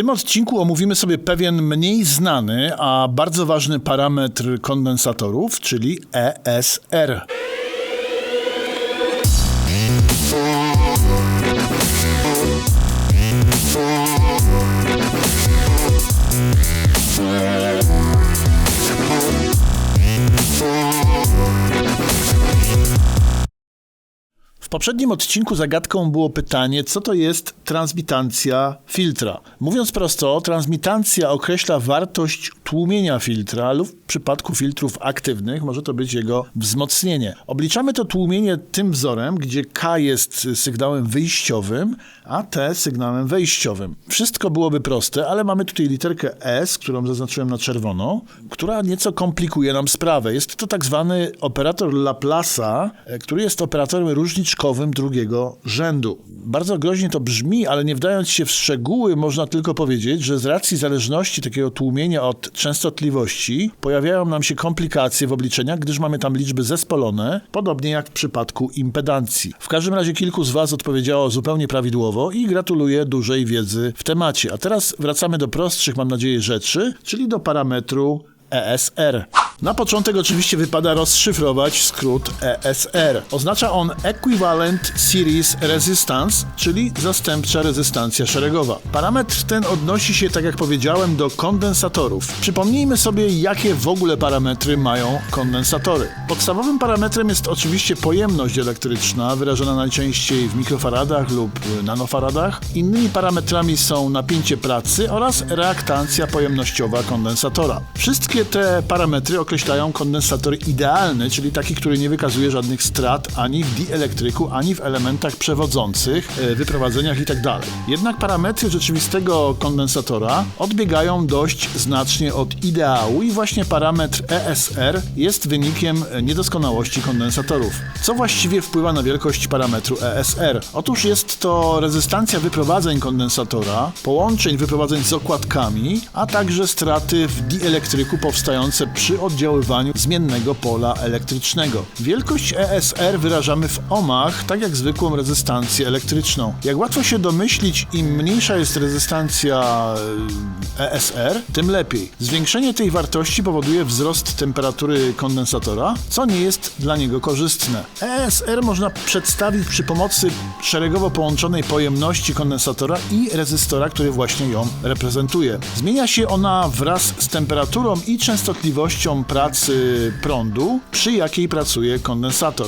tym odcinku omówimy sobie pewien mniej znany, a bardzo ważny parametr kondensatorów, czyli ESR. Poprzednim odcinku zagadką było pytanie, co to jest transmitancja filtra. Mówiąc prosto, transmitancja określa wartość tłumienia filtra lub w przypadku filtrów aktywnych może to być jego wzmocnienie. Obliczamy to tłumienie tym wzorem, gdzie K jest sygnałem wyjściowym, a T sygnałem wejściowym. Wszystko byłoby proste, ale mamy tutaj literkę S, którą zaznaczyłem na czerwono, która nieco komplikuje nam sprawę. Jest to tak zwany operator Laplace'a, e, który jest operatorem różniczkowym drugiego rzędu. Bardzo groźnie to brzmi, ale nie wdając się w szczegóły, można tylko powiedzieć, że z racji zależności takiego tłumienia od częstotliwości pojawiają nam się komplikacje w obliczeniach, gdyż mamy tam liczby zespolone, podobnie jak w przypadku impedancji. W każdym razie kilku z Was odpowiedziało zupełnie prawidłowo i gratuluję dużej wiedzy w temacie. A teraz wracamy do prostszych, mam nadzieję, rzeczy, czyli do parametru ESR. Na początek oczywiście wypada rozszyfrować skrót ESR. Oznacza on Equivalent Series Resistance, czyli zastępcza rezystancja szeregowa. Parametr ten odnosi się, tak jak powiedziałem, do kondensatorów. Przypomnijmy sobie, jakie w ogóle parametry mają kondensatory. Podstawowym parametrem jest oczywiście pojemność elektryczna, wyrażona najczęściej w mikrofaradach lub nanofaradach. Innymi parametrami są napięcie pracy oraz reaktancja pojemnościowa kondensatora. Wszystkie te parametry określają kondensator idealny, czyli taki, który nie wykazuje żadnych strat ani w dielektryku, ani w elementach przewodzących, e, wyprowadzeniach itd. Jednak parametry rzeczywistego kondensatora odbiegają dość znacznie od ideału i właśnie parametr ESR jest wynikiem niedoskonałości kondensatorów. Co właściwie wpływa na wielkość parametru ESR? Otóż jest to rezystancja wyprowadzeń kondensatora, połączeń wyprowadzeń z okładkami, a także straty w dielektryku powstające przy oddziaływaniu zmiennego pola elektrycznego. Wielkość ESR wyrażamy w ohmach, tak jak zwykłą rezystancję elektryczną. Jak łatwo się domyślić, im mniejsza jest rezystancja ESR, tym lepiej. Zwiększenie tej wartości powoduje wzrost temperatury kondensatora, co nie jest dla niego korzystne. ESR można przedstawić przy pomocy szeregowo połączonej pojemności kondensatora i rezystora, który właśnie ją reprezentuje. Zmienia się ona wraz z temperaturą i częstotliwością pracy prądu, przy jakiej pracuje kondensator.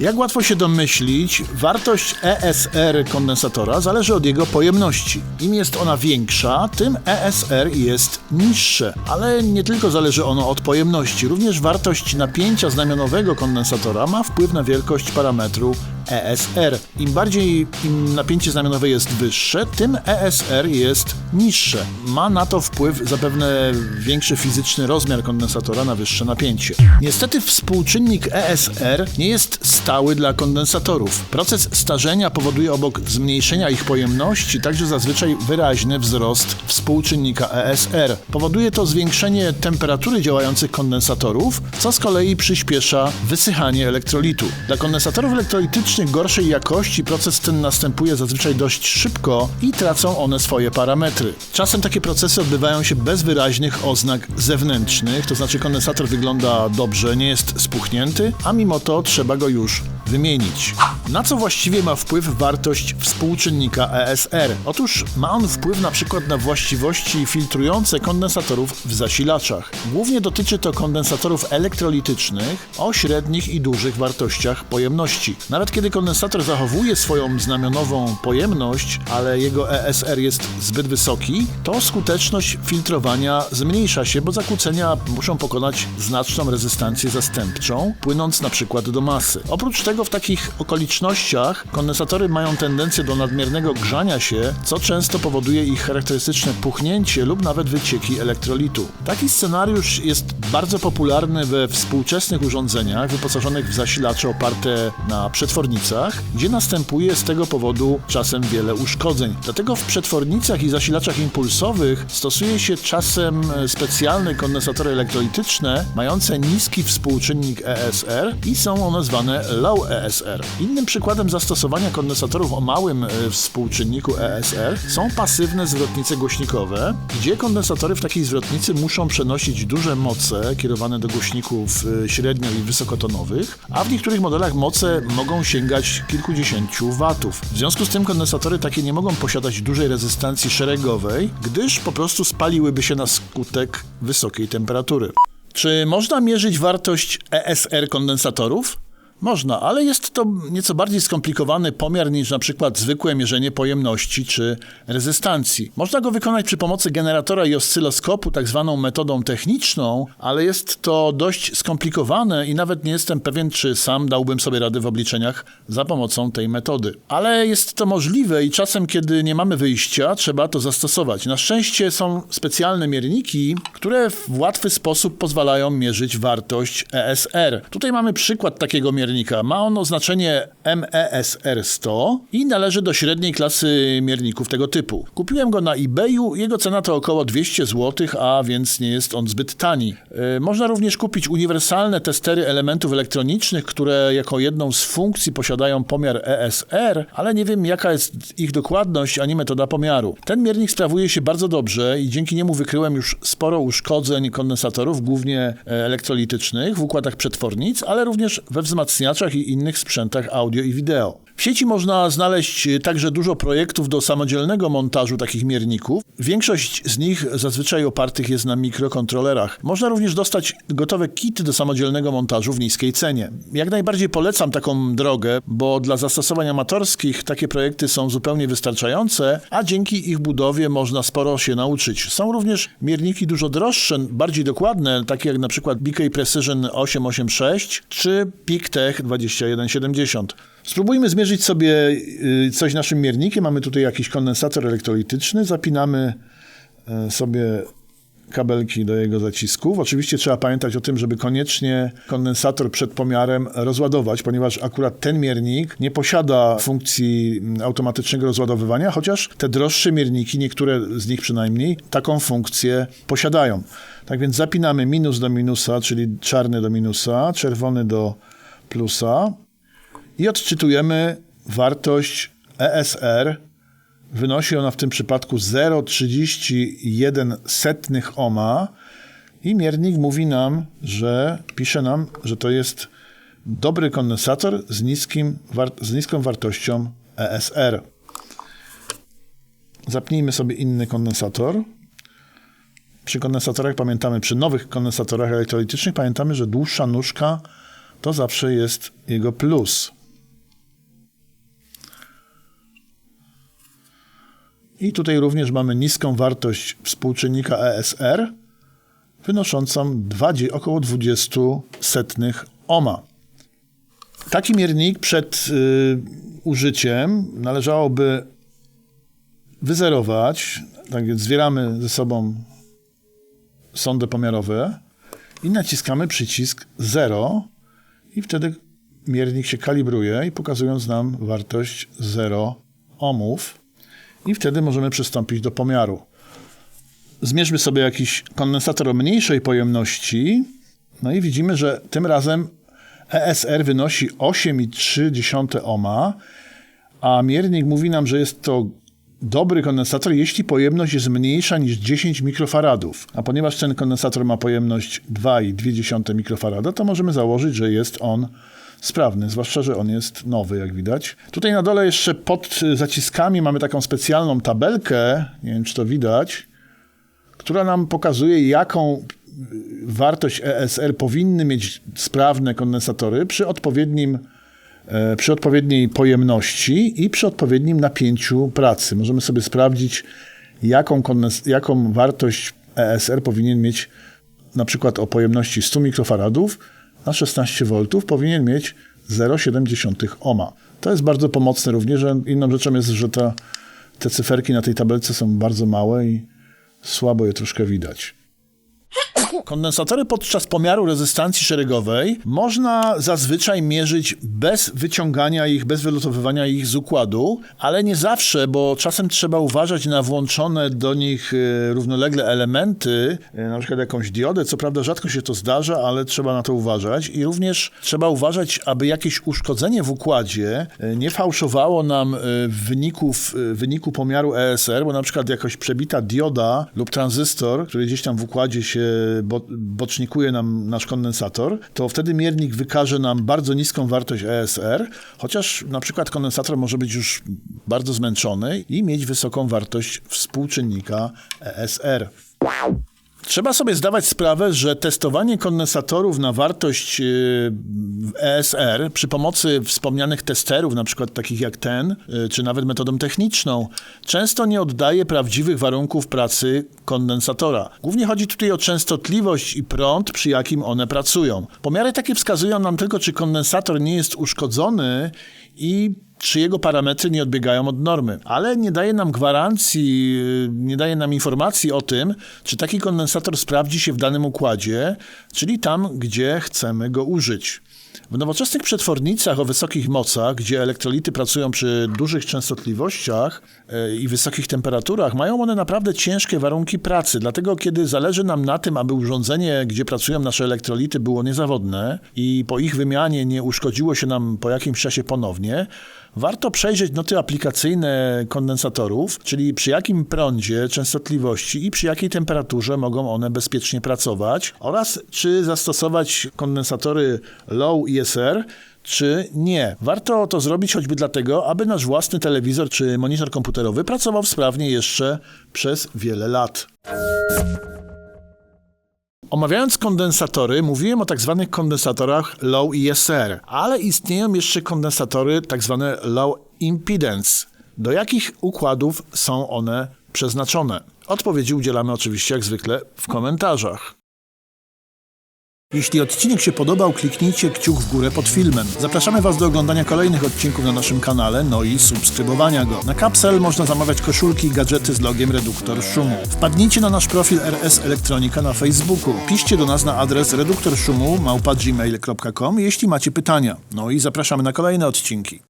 Jak łatwo się domyślić, wartość ESR kondensatora zależy od jego pojemności. Im jest ona większa, tym ESR jest niższe. Ale nie tylko zależy ono od pojemności, również wartość napięcia znamionowego kondensatora ma wpływ na wielkość parametru ESR. Im bardziej im napięcie znamionowe jest wyższe, tym ESR jest niższe. Ma na to wpływ zapewne większy fizyczny rozmiar kondensatora na wyższe napięcie. Niestety współczynnik ESR nie jest stały dla kondensatorów. Proces starzenia powoduje obok zmniejszenia ich pojemności także zazwyczaj wyraźny wzrost współczynnika ESR. Powoduje to zwiększenie temperatury działających kondensatorów, co z kolei przyspiesza wysychanie elektrolitu. Dla kondensatorów elektrolitycznych gorszej jakości proces ten następuje zazwyczaj dość szybko i tracą one swoje parametry. Czasem takie procesy odbywają się bez wyraźnych oznak zewnętrznych, to znaczy kondensator wygląda dobrze, nie jest spuchnięty, a mimo to trzeba go już wymienić. Na co właściwie ma wpływ wartość współczynnika ESR? Otóż ma on wpływ na przykład na właściwości filtrujące kondensatorów w zasilaczach. Głównie dotyczy to kondensatorów elektrolitycznych o średnich i dużych wartościach pojemności. Nawet kiedy kondensator zachowuje swoją znamionową pojemność, ale jego ESR jest zbyt wysoki, to skuteczność filtrowania zmniejsza się, bo zakłócenia muszą pokonać znaczną rezystancję zastępczą, płynąc na przykład do masy. Oprócz tego w takich okolicznościach kondensatory mają tendencję do nadmiernego grzania się, co często powoduje ich charakterystyczne puchnięcie lub nawet wycieki elektrolitu. Taki scenariusz jest bardzo popularny we współczesnych urządzeniach wyposażonych w zasilacze oparte na przetwornicach, gdzie następuje z tego powodu czasem wiele uszkodzeń. Dlatego w przetwornicach i zasilaczach impulsowych stosuje się czasem specjalne kondensatory elektrolityczne mające niski współczynnik ESR i są one zwane low ESR. Innym przykładem zastosowania kondensatorów o małym e, współczynniku ESR są pasywne zwrotnice głośnikowe, gdzie kondensatory w takiej zwrotnicy muszą przenosić duże moce kierowane do głośników e, średnio i wysokotonowych, a w niektórych modelach moce mogą sięgać kilkudziesięciu watów. W związku z tym kondensatory takie nie mogą posiadać dużej rezystancji szeregowej, gdyż po prostu spaliłyby się na skutek wysokiej temperatury. Czy można mierzyć wartość ESR kondensatorów? Można, ale jest to nieco bardziej skomplikowany pomiar niż na przykład zwykłe mierzenie pojemności czy rezystancji. Można go wykonać przy pomocy generatora i oscyloskopu, tak zwaną metodą techniczną, ale jest to dość skomplikowane i nawet nie jestem pewien, czy sam dałbym sobie radę w obliczeniach za pomocą tej metody. Ale jest to możliwe i czasem, kiedy nie mamy wyjścia, trzeba to zastosować. Na szczęście są specjalne mierniki, które w łatwy sposób pozwalają mierzyć wartość ESR. Tutaj mamy przykład takiego miernika miernika. Ma on oznaczenie MESR 100 i należy do średniej klasy mierników tego typu. Kupiłem go na eBayu, jego cena to około 200 zł, a więc nie jest on zbyt tani. Yy, można również kupić uniwersalne testery elementów elektronicznych, które jako jedną z funkcji posiadają pomiar ESR, ale nie wiem jaka jest ich dokładność ani metoda pomiaru. Ten miernik sprawuje się bardzo dobrze i dzięki niemu wykryłem już sporo uszkodzeń kondensatorów, głównie e, elektrolitycznych w układach przetwornic, ale również we wzmacnianiu wzmacniaczach i innych sprzętach audio i wideo. W sieci można znaleźć także dużo projektów do samodzielnego montażu takich mierników. Większość z nich zazwyczaj opartych jest na mikrokontrolerach. Można również dostać gotowe kity do samodzielnego montażu w niskiej cenie. Jak najbardziej polecam taką drogę, bo dla zastosowań amatorskich takie projekty są zupełnie wystarczające, a dzięki ich budowie można sporo się nauczyć. Są również mierniki dużo droższe, bardziej dokładne, takie jak na przykład BK Precision 886 czy PicTech 2170. Spróbujmy zmierzyć sobie y, coś naszym miernikiem. Mamy tutaj jakiś kondensator elektrolityczny. Zapinamy e, sobie kabelki do jego zacisków. Oczywiście trzeba pamiętać o tym, żeby koniecznie kondensator przed pomiarem rozładować, ponieważ akurat ten miernik nie posiada funkcji mm, automatycznego rozładowywania, chociaż te droższe mierniki, niektóre z nich przynajmniej, taką funkcję posiadają. Tak więc zapinamy minus do minusa, czyli czarny do minusa, czerwony do plusa i odczytujemy wartość ESR. Wynosi ona w tym przypadku 0,31 setnych ohma i miernik mówi nam, że pisze nam, że to jest dobry kondensator z, niskim, z niską wartością ESR. Zapnijmy sobie inny kondensator. Przy kondensatorach pamiętamy, przy nowych kondensatorach elektrolitycznych pamiętamy, że dłuższa nóżka to zawsze jest jego plus. I tutaj również mamy niską wartość współczynnika ESR, wynoszącą 20, około 20 setnych ohma. Taki miernik przed y, użyciem należałoby wyzerować, tak więc zwieramy ze sobą sondy pomiarowe i naciskamy przycisk 0 i wtedy miernik się kalibruje i pokazując nam wartość 0 ohmów i wtedy możemy przystąpić do pomiaru. Zmierzmy sobie jakiś kondensator o mniejszej pojemności, no i widzimy, że tym razem ESR wynosi 8,3 ohma, a miernik mówi nam, że jest to dobry kondensator, jeśli pojemność jest mniejsza niż 10 mikrofaradów. A ponieważ ten kondensator ma pojemność 2,2 mikrofarada, to możemy założyć, że jest on sprawny, zwłaszcza, że on jest nowy, jak widać. Tutaj na dole jeszcze pod zaciskami mamy taką specjalną tabelkę, nie wiem, czy to widać, która nam pokazuje, jaką wartość ESR powinny mieć sprawne kondensatory przy odpowiednim e, przy odpowiedniej pojemności i przy odpowiednim napięciu pracy. Możemy sobie sprawdzić, jaką, jaką wartość ESR powinien mieć na przykład o pojemności 100 mikrofaradów, na 16 V powinien mieć 0,7 ohma. To jest bardzo pomocne również. Inną rzeczą jest, że ta, te cyferki na tej tabelce są bardzo małe i słabo je troszkę widać. Kondensatory podczas pomiaru rezystancji szeregowej można zazwyczaj mierzyć bez wyciągania ich, bez wylutowywania ich z układu, ale nie zawsze, bo czasem trzeba uważać na włączone do nich e, równolegle elementy, e, na przykład jakąś diodę. Co prawda rzadko się to zdarza, ale trzeba na to uważać. I również trzeba uważać, aby jakieś uszkodzenie w układzie e, nie fałszowało nam wyników, wyniku pomiaru ESR, bo na przykład jakaś przebita dioda lub tranzystor, który gdzieś tam w układzie się bo, bocznikuje nam nasz kondensator, to wtedy miernik wykaże nam bardzo niską wartość ESR, chociaż na przykład kondensator może być już bardzo zmęczony i mieć wysoką wartość współczynnika ESR. Trzeba sobie zdawać sprawę, że testowanie kondensatorów na wartość yy, ESR przy pomocy wspomnianych testerów, na przykład takich jak ten, yy, czy nawet metodą techniczną, często nie oddaje prawdziwych warunków pracy kondensatora. Głównie chodzi tutaj o częstotliwość i prąd, przy jakim one pracują. Pomiary takie wskazują nam tylko, czy kondensator nie jest uszkodzony i czy jego parametry nie odbiegają od normy, ale nie daje nam gwarancji, yy, nie daje nam informacji o tym, czy taki kondensator sprawdzi się w danym układzie, czyli tam, gdzie chcemy go użyć. W nowoczesnych przetwornicach o wysokich mocach, gdzie elektrolity pracują przy dużych częstotliwościach e, i wysokich temperaturach, mają one naprawdę ciężkie warunki pracy. Dlatego, kiedy zależy nam na tym, aby urządzenie, gdzie pracują nasze elektrolity, było niezawodne i po ich wymianie nie uszkodziło się nam po jakimś czasie ponownie, warto przejrzeć noty aplikacyjne kondensatorów, czyli przy jakim prądzie, częstotliwości i przy jakiej temperaturze mogą one bezpiecznie pracować oraz czy zastosować kondensatory low ISR czy nie. Warto to zrobić choćby dlatego, aby nasz własny telewizor czy monitor komputerowy pracował sprawnie jeszcze przez wiele lat. Omawiając kondensatory, mówiłem o tak zwanych kondensatorach low ISR, ale istnieją jeszcze kondensatory tak zwane low impedance. Do jakich układów są one przeznaczone? Odpowiedzi udzielamy oczywiście jak zwykle w komentarzach. Jeśli odcinek się podobał, kliknijcie kciuk w górę pod filmem. Zapraszamy Was do oglądania kolejnych odcinków na naszym kanale, no i subskrybowania go. Na Capsel można zamawiać koszulki i gadżety z logiem Reduktor Szumu. Wpadnijcie na nasz profil RS Elektronika na Facebooku. Piszcie do nas na adres reduktorszumu małpa jeśli macie pytania. No i zapraszamy na kolejne odcinki.